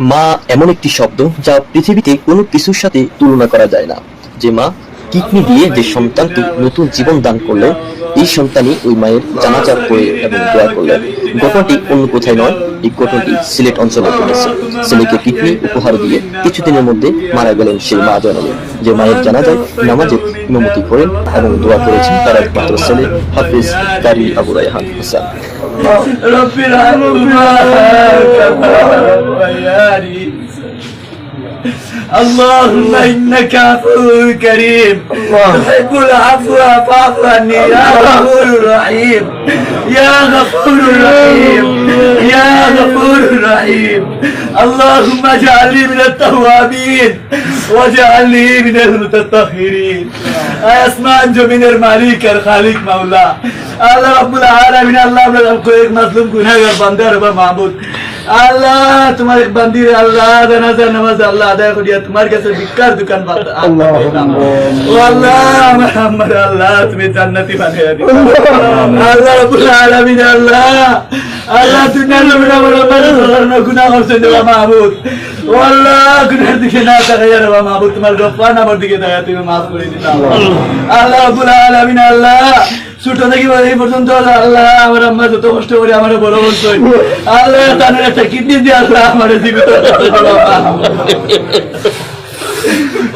মা এমন একটি শব্দ যা পৃথিবীতে কোনো কিছুর সাথে তুলনা করা যায় না। যে মা কিডনি দিয়ে যে সন্তানকে নতুন জীবন দান করলেন এই সন্তানই ওই মায়ের জানাজা করে এবং দোয়া করলেন ঘটনাটি অন্য কোথায় নয় এই ঘটনাটি সিলেট অঞ্চলে ঘটেছে ছেলেকে কিডনি উপহার দিয়ে কিছুদিনের মধ্যে মারা গেলেন সেই মা জননী যে মায়ের জানাজায় নামাজের অনুমতি করেন এবং দোয়া করেছেন তার একমাত্র ছেলে হাফিজ কারি আবু রায়হান হাসান رب ارحمهما كما ربياني اللهم انك عفو كريم تحب العفو فاعف عني يا غفور رحيم يا غفور رحيم يا غفور رحيم اللهم اجعلني من التوابين واجعلني من المتطهرين আসমান জমিনের মালিক আর খালিক মাওলা আল্লাহ রাব্বুল আলামিন আল্লাহ আমরা কয়েক মাসলুম গুনাহগার বান্দা রবা মাহবুদ আল্লাহ তোমার বান্দির আল্লাহ জানাজা নামাজ আল্লাহ আদায় করিয়া তোমার কাছে ভিক্ষার দোকান আল্লাহ ও আল্লাহ আমার আল্লাহ তুমি জান্নাতি বানিয়ে দিও আল্লাহ রাব্বুল আলামিন আল্লাহ। আল্লাহ তুমি আমার সাধারণ গুনাহ করছে দেওয়া মাহবুদ ও আল্লাহ গুনার দিকে না তাকাইয়া রে দিও আল্লাহ রাব্বুল আলামিন, আল্লাহ। আমার আম্মা যত কষ্ট করে আমার বড় করছে। আল্লাহ তাদের একটা কিডনি দিয়ে আল্লাহ আমার জীবিত